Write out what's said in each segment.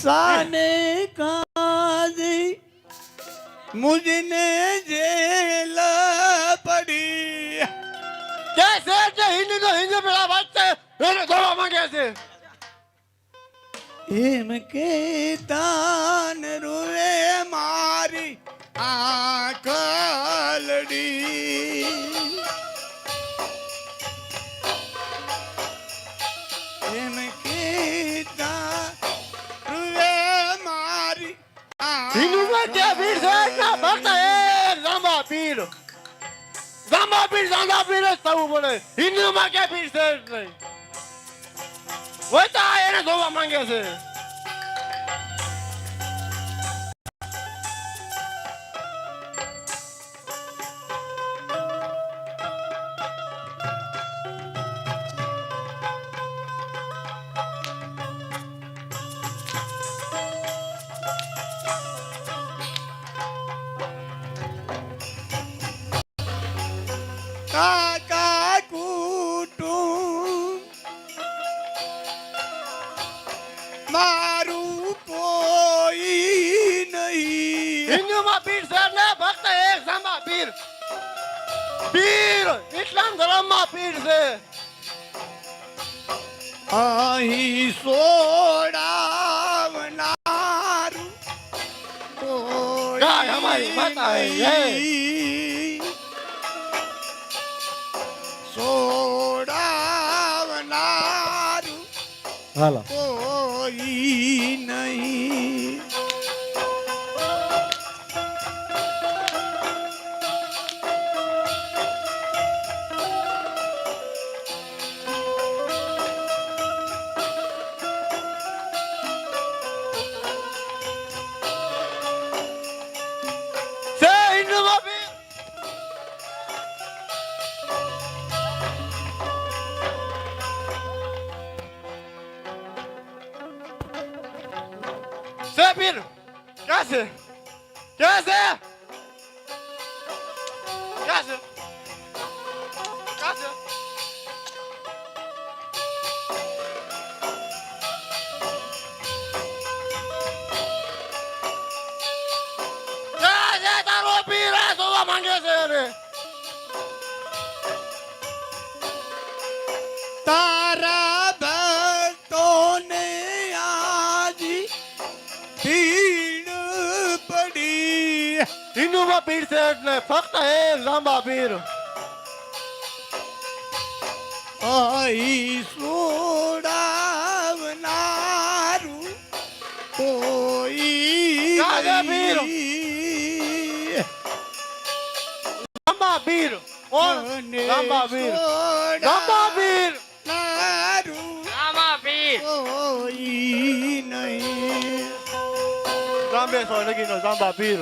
साने काजी मुझने jail पड़ी કે છે કે હિન્દી તો હિન્દી પેલા વાંચશે એને જોવા માંગે છે એમ કે તાન રૂએ મારી આંખલડી હિન્દુમાં કે પીર છે ના ભક્ત એ રામા પીર રામા પીર રામા પીર જ થવું પડે હિન્દુમાં કે પીર છે જ નહીં હાલો કોઈ માંગે છે અરે તારા ભક્તોને આજી ભીડ પડી. હિન્દુમાં ભીડ છે એટલે ફક્ત હે લાંબા ભીડ અહીં સોડાવનારું કોઈ ભીડ. કોણ લાંબા પીર લાંબા લાંબા વીર કોઈ નહીં. રામેશ્વર નગીનો લાંબા પીર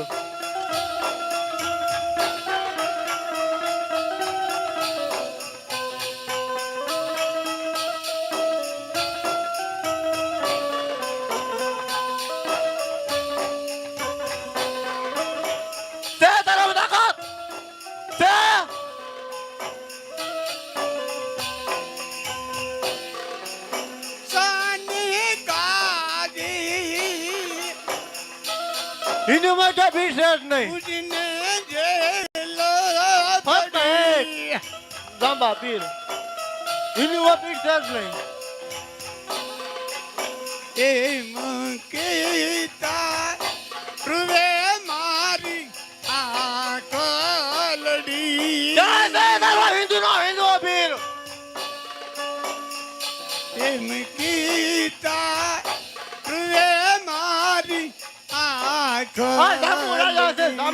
મુજને જેલ પડી લાંબા પીર. હિન્દુમાં પીર છે જ નહીં. એમ કેતા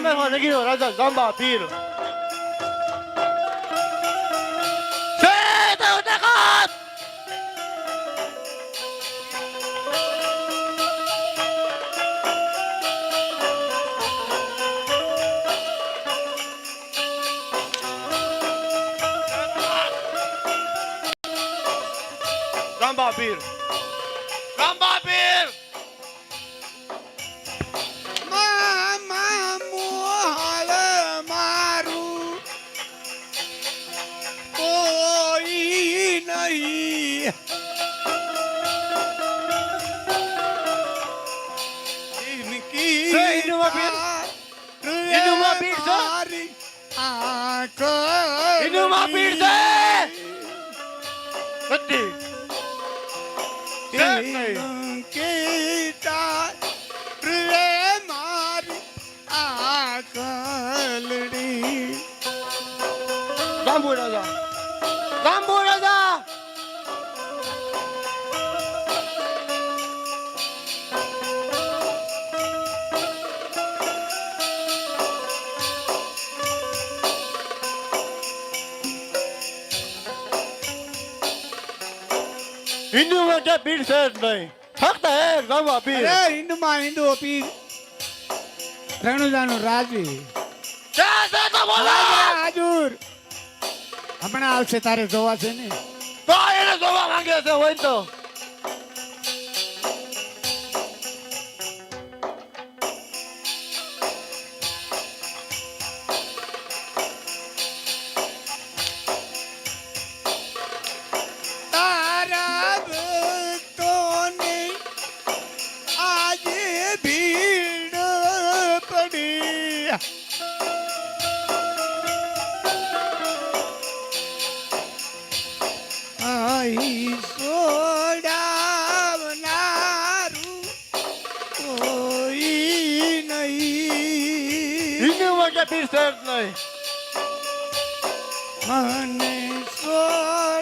રાજા છે આંખલડી સામેમાં નગીનો રાજા જાંબા પીર હિન્દુમાં માટે પીર છે જ નહીં. ફક્ત એક જાંબા પીર. હિન્દુમાં હિન્દુ પીર. રણુજાનું રાજી હાજુર. હમણાં આવશે તારે જોવા છે ને? તો એને જોવા માંગે છે હોય તો. હિન્દુમાં ક્યાં પીર છે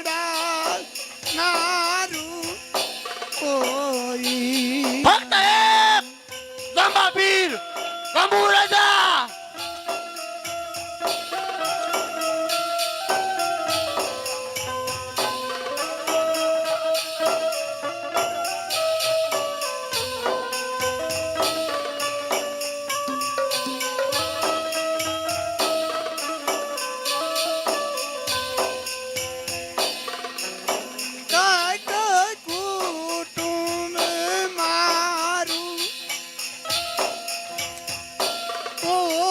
કોઈ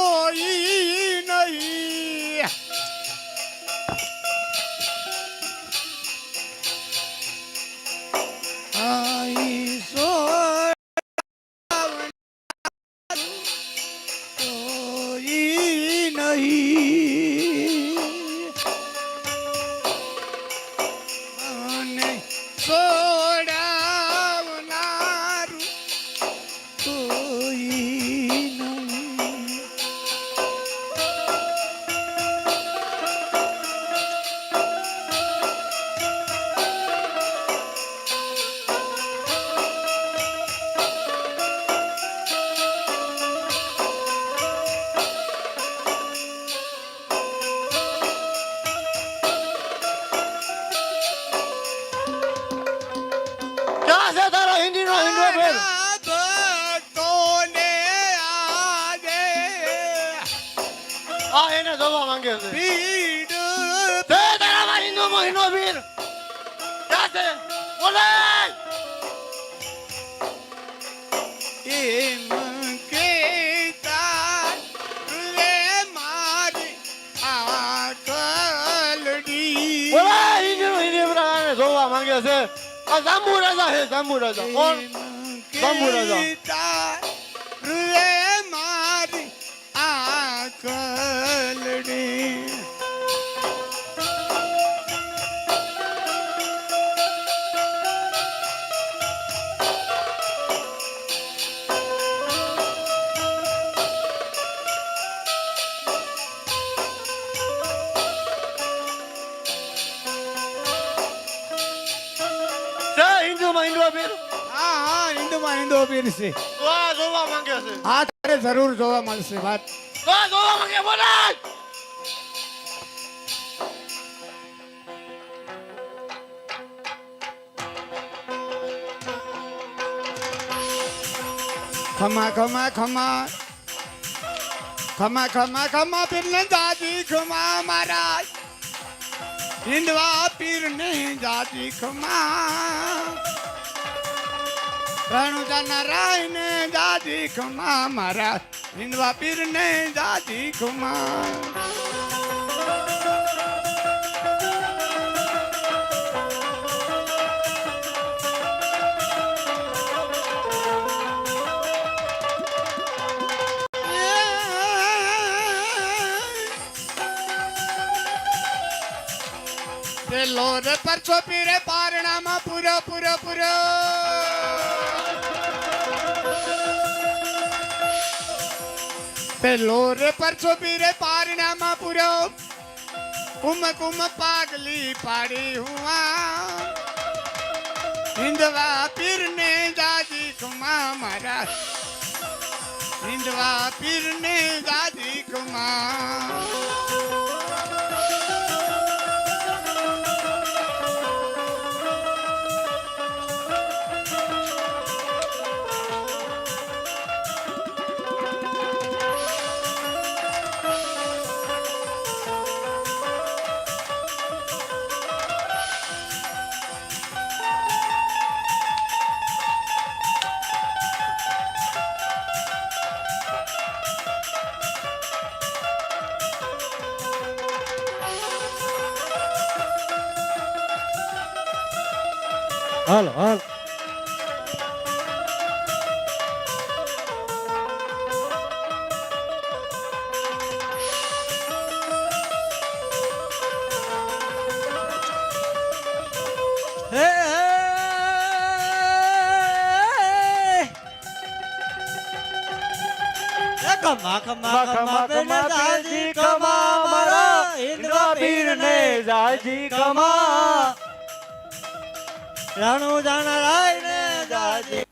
એને જોવા માંગે છે. ભીડ તે તારા હિન્દુમાં હિન્દુ પીર ક્યાં છે. બોલે. એમ રે મારી આ કલડી બોલે પીર જોવા માંગે છે. આ જાંબુ રાજા છે જાંબુ રાજા. કોણ? જાંબુ રાજા. હિન્દુમાં છે તો આ જોવા માંગે છે. હા તારે જરૂર જોવા મળશે વાત. તો જોવા માંગે બોલે ખમા ખમા ખમા. ખમા ખમા ખમા પીરને દાદી ખમા મારા હિંદવા પીરને દાદી ખમા. रणुजा नारायण दादी खुमा महाराज हिंदवा पीर ने दादी खुमा લોર પર છો પીરે પારણામાં પૂરો પૂરો પૂરો પેલો રે પરસો પીરે પારણામાં પૂર્યો કુમ કુમ પાગલી પાડી હુઆ હિંદવા પીરને દાદી કુમા મારા. હિંદવા પીરને દાદી કુમા ખમા ખમા પેને જાજી ખમા મારા ઇન્દ્ર પીરને જાજી ખમા રાણુ જાણ રાય ને જાજી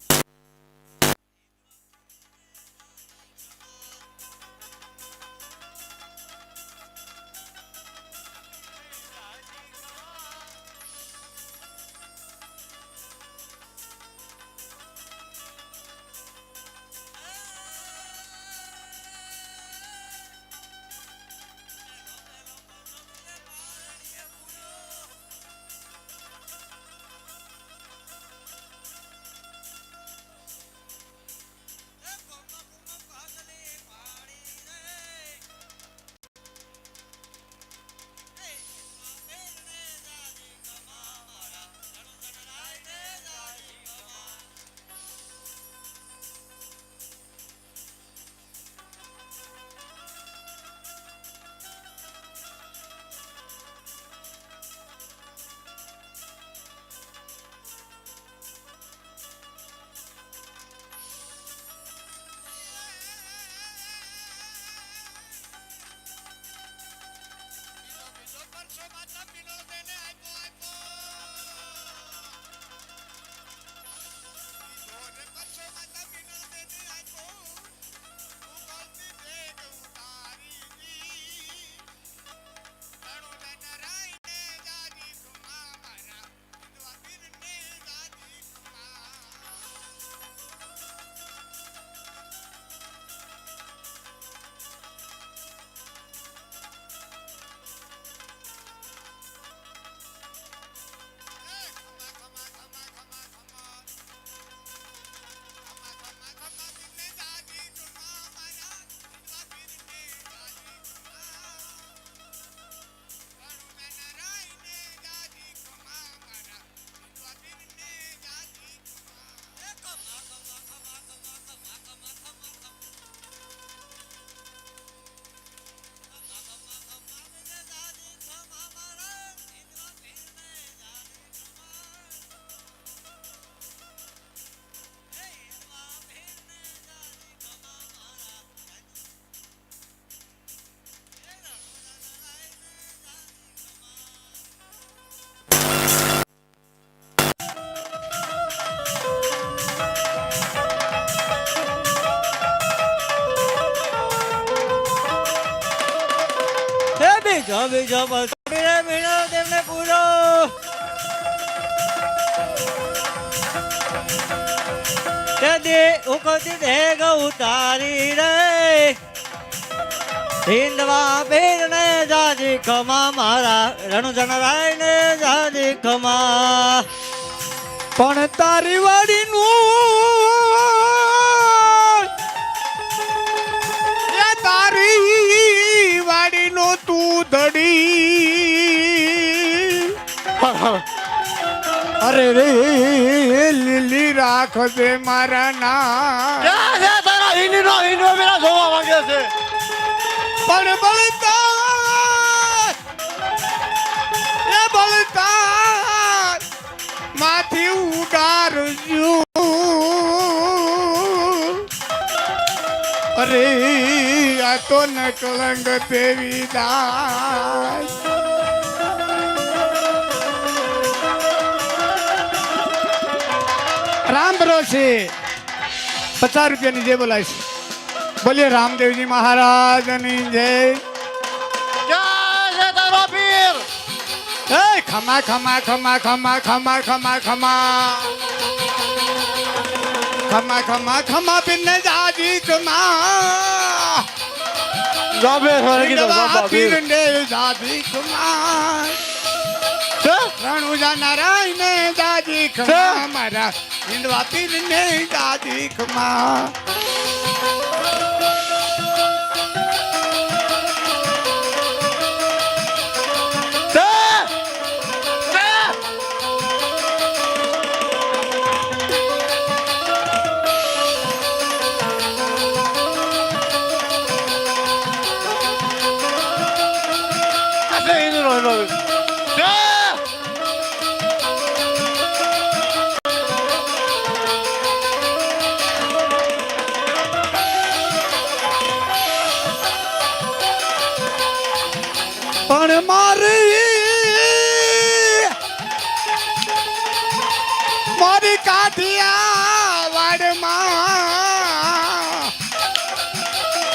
બસ મીરે મીરો તેમને પૂરો. દે ઉકતી દેગ ઉતારી રે. ને જાજી ખમા, મારા રણુ જનરાય ને જાજી ખમા. પણ તારી વાડીનું તું અરે રે લીલી રાખ દે મારા ના તારા હિન્દનો હિન્દો પેલા જોવા માંગે છે. પણ બળતા એ બળતા માથી ઉગારજો. તો નકલંગ દેવી દાસ. રામ ભરોસે પચાસ રૂપિયાની જે બોલાય છે. બોલીએ રામદેવજી મહારાજની જય. ખમા ખમા ખમા ખમા ખમા ખમા ખમા. ખમા ખમા ખમા પિન્ને જાજી ખમા નારાયણ દાદી ખમા મારા હિંડવા પીર ને દાદી ખમા પણ મારી મારી કાઠિયા વાડમાં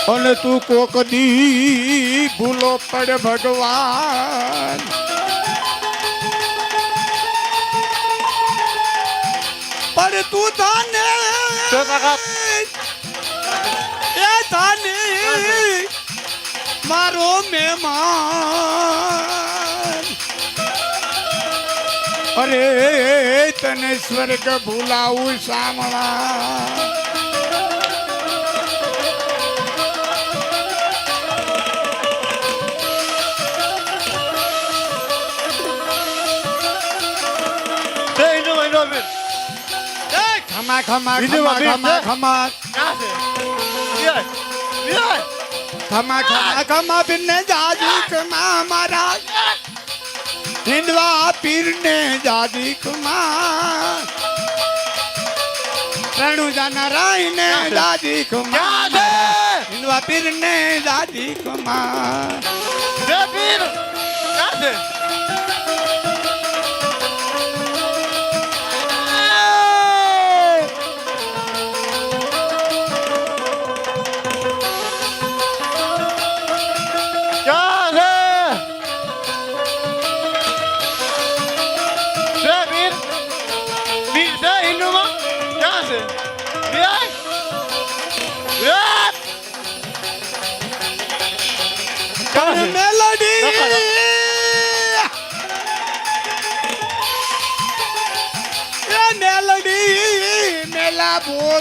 અને તું કોક દી ભૂલો પડ ભગવાન. પણ તું કાકા. એ તાને મારો મહેમાન. અરે તને સ્વર્ગ ભૂલાવું સામળા ખમા ખમા ખમા ખમા? ખમા. ખમા ખમા ખમા પીરને જાજી ખમા મારા. હિંદવા પીરને જાજી ખમા. રણુજા નારાયણ જાજી ખમા. ક્યાં છે? હિંદવા પીરને જાજી ખમા. છે પીર.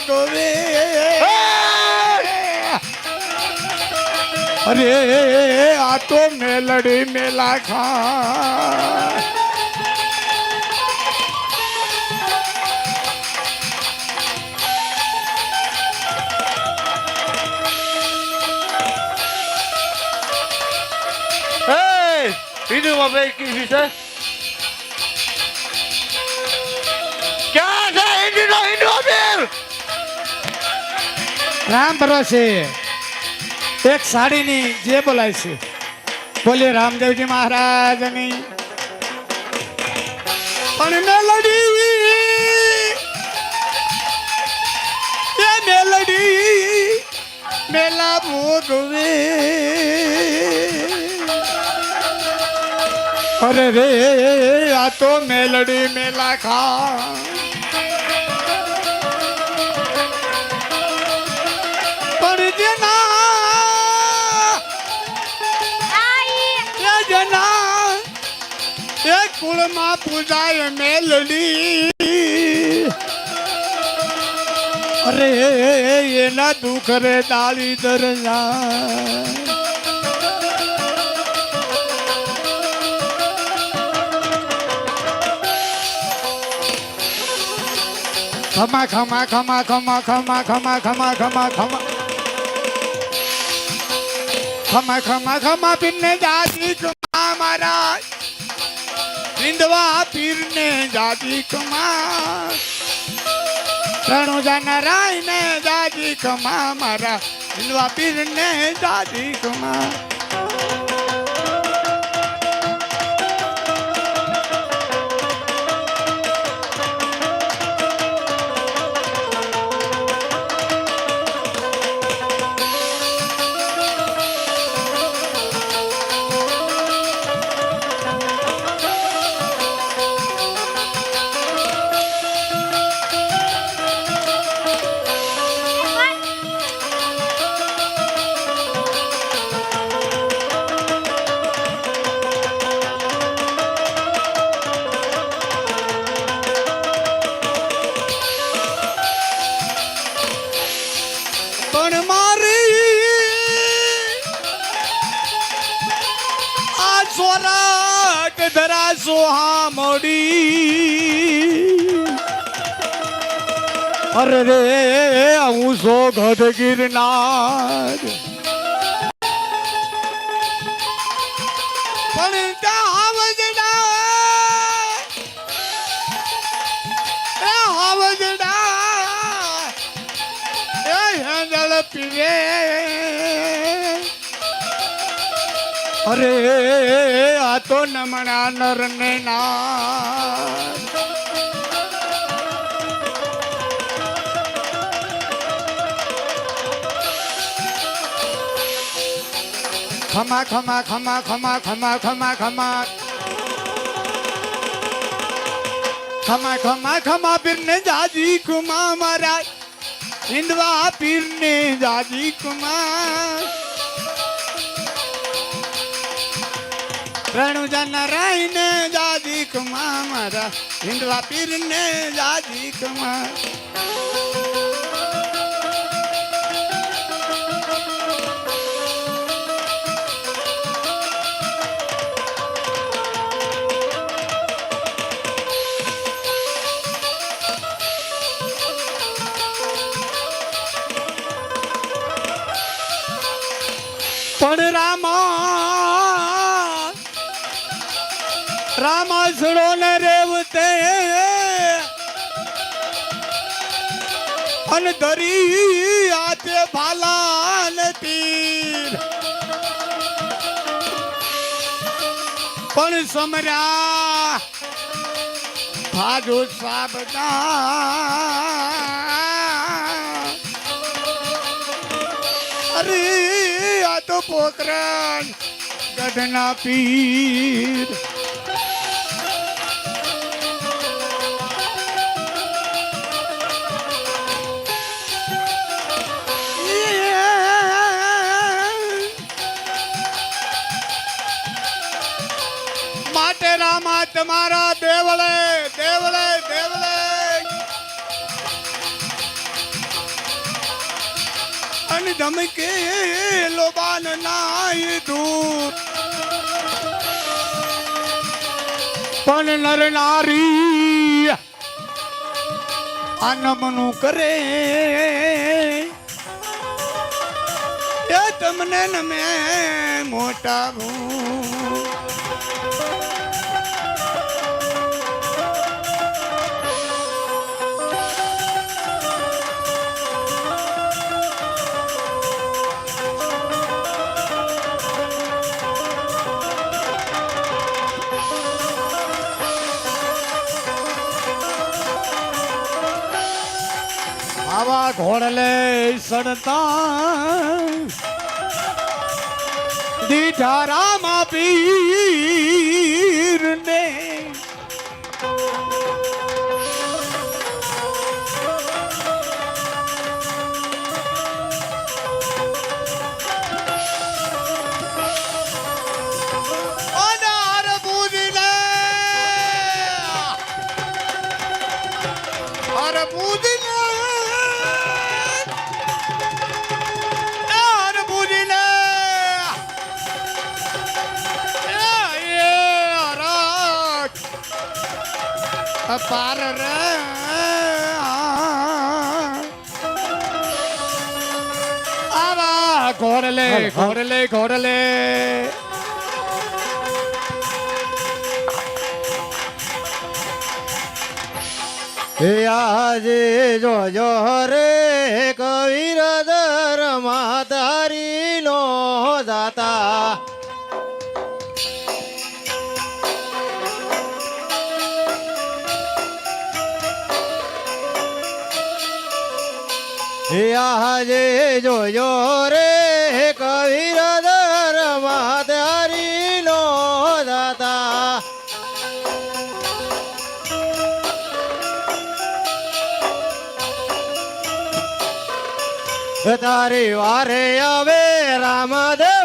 ગોવે અરે આ તો મેલડી મેલા ખા Hey, you know what making you say? Ram ભરોસે એક સાડીની જે બોલાય છે. બોલે રામદેવજી મહારાજની. પણ મેલડી એ મેલડી મેલા ભોગવે અરે રે, આ તો મેલડી મેલા ખા. જેના એ જેના એ કુળમાં પૂજાય મેલડી અરે એના દુઃખ રે દાળી દરજા ખમા ખમા ખમા ખમા ખમા ખમા ખમા ખમા ખમા. ખમા ખમા ખમા પીરને જાદી કમા મારા રીંદવા પીરને જાદી કમા. રણુ જાના ને જાદી કમા મારા રીંદવા પીરને જાદી કમા. સોહામડી અરે રે હું સો ગઢ ગિરનાર પણ પીવે અરે તો નમણા નર ને ખમા ખમા ખમા ખમા ખમા ખમા ખમા. ખમા ખમા ખમા પીરને જાજી કુમા મારા. હિંદવા પીરને જાજી કુમાર રણુજન રહીને જાજી કુમા મારા હિંડવા પીરને જાજી કુમા રામાસડો ને રેવતે. અને ધરી હાથે ભાલા તીર પણ સમર્યા ભાજુ સાબદા અરે, આ તો પોતરા ગઢના પીર. રામા તમારા દેવળે દેવળે દેવળે. અને ધમકે લોબાન નાય દૂર. પણ નર નારી આનમનું નમનું કરે. એ તમને મેં મોટા ભૂ ના ઘોડલે સણતા દીઠારામાં પી આજે જોજો રે કવિર ધર્મા તારી નો જાતા આજે જોજો રે તારી વારે આવે રામદેવ